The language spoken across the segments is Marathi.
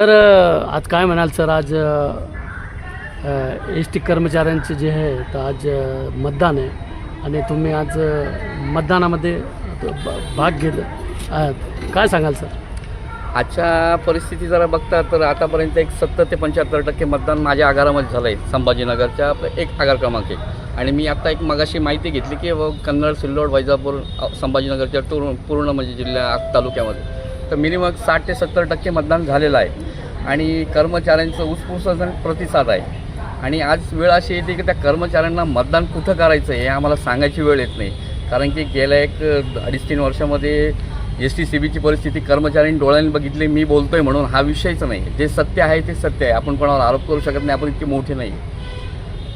तर आज काय म्हणाल सर? आज एस टी कर्मचाऱ्यांचे जे आहे तर आज मतदान आहे. आणि तुम्ही आज मतदानामध्ये भाग घेत काय सांगाल सर? आजच्या परिस्थिती जरा बघता तर आतापर्यंत एक सत्तर ते पंच्याहत्तर टक्के मतदान माझ्या आगारामध्ये झालं आहे. संभाजीनगरच्या एक आगार क्रमांक. एक आणि मी आता एक मगाशी माहिती घेतली की व कन्नड सिल्लोड वैजापूर संभाजीनगरच्या टूर पूर्ण म्हणजे जिल्ह्या तालुक्यामध्ये. तर मिनिमम साठ ते सत्तर टक्के मतदान झालेलं आहे. आणि कर्मचाऱ्यांचं उत्स्फूर्त प्रतिसाद आहे. आणि आज वेळ अशी येते की त्या कर्मचाऱ्यांना मतदान कुठं करायचं हे आम्हाला सांगायची वेळ येत नाही. कारण की गेल्या एक अडीच तीन वर्षामध्ये एस टी सी बीची परिस्थिती कर्मचाऱ्यांनी डोळ्यांनी बघितली मी बोलतोय म्हणून हा विषयच नाही. जे सत्य आहे ते सत्य आहे. आपण कोणावर आरोप करू शकत नाही. आपण इतके मोठे नाही.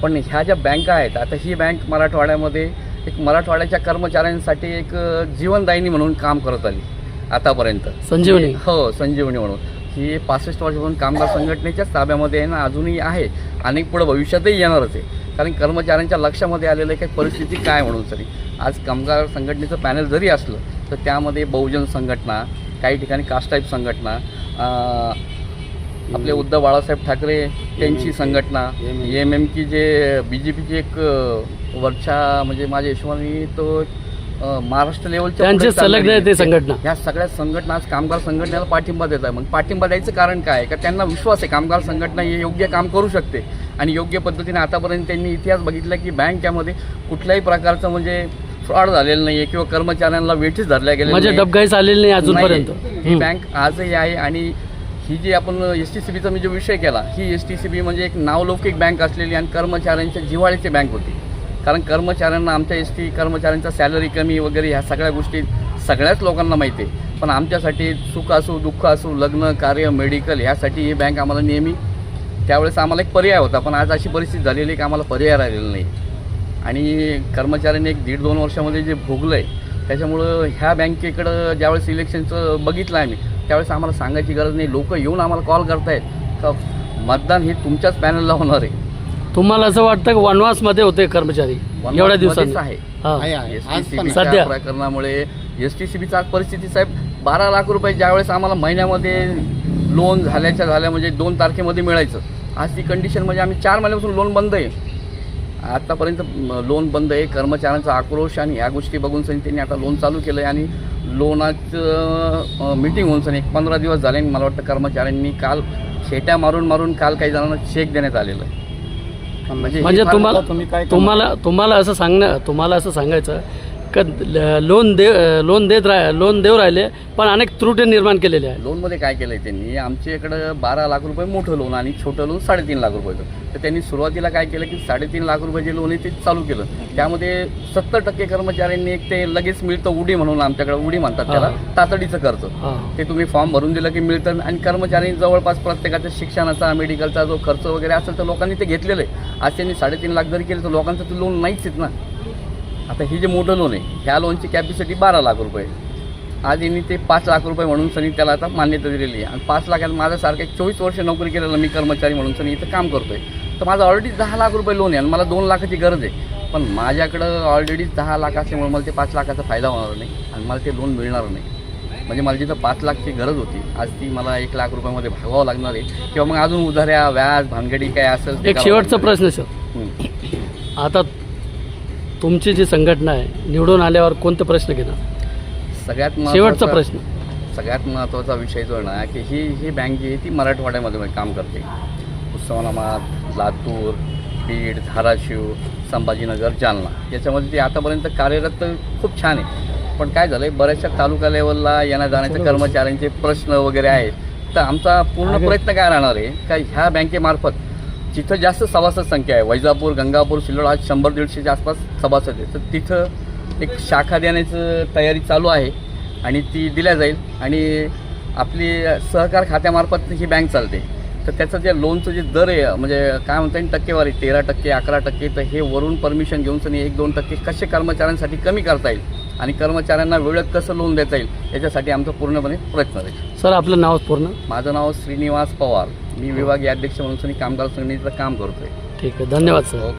पण ह्या ज्या बँका आहेत आता ही बँक मराठवाड्यामध्ये एक मराठवाड्याच्या कर्मचाऱ्यांसाठी एक जीवनदायिनी म्हणून काम करत आली. आतापर्यंत. संजीवनी. हो संजीवनी म्हणून. ही पासष्ट वर्षापासून कामगार संघटनेच्याच ताब्यामध्ये आहे ना अजूनही आहे आणि पुढं भविष्यातही येणारच आहे. कारण कर्मचाऱ्यांच्या लक्षामध्ये आलेलं आहे की परिस्थिती काय म्हणून तरी. आज कामगार संघटनेचं पॅनल जरी असलं तर त्यामध्ये बहुजन संघटना काही ठिकाणी कास्ट टाईप संघटना आपले उद्धव बाळासाहेब ठाकरे त्यांची संघटना एम एम की जे बी जे पीची एक वरच्या म्हणजे माझ्या हिशोबाने तो महाराष्ट्र लेवलच्या त्यांचे संलग्न आहे ते. संघटना. ह्या सगळ्या संघटना आज कामगार संघटनेला पाठिंबा देत आहे मग पाठिंबा द्यायचं कारण काय? का त्यांना विश्वास आहे कामगार संघटना हे योग्य काम करू शकते आणि योग्य पद्धतीने आतापर्यंत त्यांनी इतिहास बघितला की बँकेमध्ये कुठल्याही प्रकारचं म्हणजे फ्रॉड झालेलं नाही आहे किंवा कर्मचाऱ्यांना वेठीस धरल्या गेल्या म्हणजे डबगाईच आलेली नाही अजूनपर्यंत. ही. बँक आजही आहे आणि ही जी आपण एस टी सी बीचा मी जो विषय केला ही एस टी सी बी म्हणजे एक नावलौकिक बँक असलेली आणि कर्मचाऱ्यांच्या जिव्हाळीची बँक होती कारण कर्मचाऱ्यांना आमच्या एस टी कर्मचाऱ्यांचा सॅलरी कमी वगैरे ह्या सगळ्या गोष्टी सगळ्याच लोकांना माहिती आहे. पण आमच्यासाठी सुख असो दुःख असो लग्न कार्य मेडिकल ह्यासाठी ही बँक आम्हाला नेहमी त्यावेळेस आम्हाला एक पर्याय होता. पण आज अशी परिस्थिती झालेली की आम्हाला पर्याय राहिलेला नाही. आणि कर्मचाऱ्यांनी एक दीड दोन वर्षामध्ये जे भोगलं आहे त्याच्यामुळं ह्या बँकेकडं ज्यावेळेस इलेक्शनचं बघितलं आम्ही त्यावेळेस आम्हाला सांगायची गरज नाही. लोक येऊन आम्हाला कॉल करतायत. का मतदान हे तुमच्याच पॅनलला होणार आहे. तुम्हाला असं वाटतं की वनवासमध्ये होते कर्मचारी? एवढ्या दिवसांनी. आहे. एस सध्या. प्रकरणामुळे एस टी सी बीचा परिस्थिती साहेब बारा लाख रुपये ज्यावेळेस आम्हाला महिन्यामध्ये लोन झाल्याच्या झाल्या म्हणजे दोन तारखेमध्ये मिळायचं. आज ती कंडिशन म्हणजे आम्ही चार महिन्यापासून लोन बंद आहे. आतापर्यंत लोन बंद आहे. कर्मचाऱ्यांचा आक्रोश आणि ह्या गोष्टी बघून सनी त्यांनी आता लोन चालू केलं आहे आणि लोनाचं मीटिंग होऊन सनी एक पंधरा दिवस झाले आणि मला वाटतं कर्मचाऱ्यांनी काल शेट्या मारून मारून काल काही जणांना चेक देण्यात आलेलं आहे. म्हणजे हे म्हणजे तुम्हाला मोठं तुम्ही काय तुम्हाला तुम्हाला असं सांगणं तुम्हाला असं सांगायचं का लोन दे लोन देत राह लोन देऊ राहिले पण अनेक त्रुटी निर्माण केलेल्या आहेत. लोनमध्ये काय केलं आहे त्यांनी? आमच्या इकडं बारा लाख रुपये मोठं लोन आणि छोटं लोन साडेतीन लाख रुपयाचं तर त्यांनी सुरुवातीला काय केलं की साडेतीन लाख रुपये जे लोन आहे ते चालू केलं. त्यामध्ये सत्तर टक्के कर्मचाऱ्यांनी एक ते लगेच मिळतं उडी म्हणून आमच्याकडे उडी म्हणतात त्याला. तातडीचं कर्ज. ते तुम्ही फॉर्म भरून दिलं की मिळतं आणि कर्मचाऱ्यांनी जवळपास प्रत्येकाच्या शिक्षणाचा मेडिकलचा जो खर्च वगैरे असेल तर लोकांनी ते घेतलेलं आहे. आज त्यांनी साडेतीन लाख जरी केलं तर लोकांचं ते लोन नाहीच आहेत ना. आता हे जे मोठं लोन आहे ह्या लोनची कॅपॅसिटी बारा लाख रुपये आज यांनी ते पाच लाख रुपये म्हणून सनी त्याला आता मान्यता दिलेली आहे. आणि पाच लाखात माझ्यासारखं एक चोवीस वर्ष नोकरी केलेलं मी कर्मचारी म्हणून सनी इथं काम करतोय. तर माझं ऑलरेडी दहा लाख रुपये लोन आहे आणि मला दोन लाखाची गरज आहे. पण माझ्याकडं ऑलरेडी दहा लाख असल्यामुळे मला ते पाच लाखाचा फायदा होणार नाही आणि मला ते लोन मिळणार नाही. म्हणजे मला जिथं पाच लाखची गरज होती आज ती मला एक लाख रुपयामध्ये भागावं लागणार आहे. किंवा मग अजून उधाऱ्या व्याज भानगडी काय असेल एक शेवटचा प्रश्न सर. आहे. आता तुमची जी संघटना आहे निवडून आल्यावर कोणते प्रश्न घेणार? सगळ्यात शेवटचा महत्त्वाचा- प्रश्न. सगळ्यात महत्त्वाचा विषय जो आहे ना की ही ही बँक जी आहे ती मराठवाड्यामध्ये काम करते. उस्मानाबाद लातूर बीड धाराशिव संभाजीनगर जालना. याच्यामध्ये ती आतापर्यंत कार्यरत तर खूप छान आहे. पण काय झालं आहे बऱ्याचशा तालुका लेवलला येण्या जाण्याच्या कर्मचाऱ्यांचे प्रश्न वगैरे आहेत. तर आमचा पूर्ण प्रयत्न काय राहणार आहे का ह्या बँकेमार्फत जिथं जास्त सभासद संख्या आहे वैजापूर गंगापूर सिल्लोड आज शंभर दीडशेच्या आसपास सभासद आहे. तर तिथं एक शाखा देण्याचं तयारी चालू आहे आणि ती दिल्या जाईल. आणि आपली सहकार खात्यामार्फत ही बँक चालते. तर त्याचं जे लोनचं जे दर आहे म्हणजे काय म्हणता येईल टक्केवारी तेरा टक्के अकरा टक्के तर हे वरून परमिशन घेऊन सनी एक दोन टक्के कसे कर्मचाऱ्यांसाठी कमी करता येईल? आणि कर्मचाऱ्यांना वेळेत कसं लोन देता येईल याच्यासाठी आमचा पूर्णपणे प्रयत्न राहील सर आपलं नाव पूर्ण? माझं नाव श्रीनिवास पवार. मी विभागीय अध्यक्ष म्हणून कामगार संघटनेचं काम करतोय. ठीक आहे धन्यवाद सर.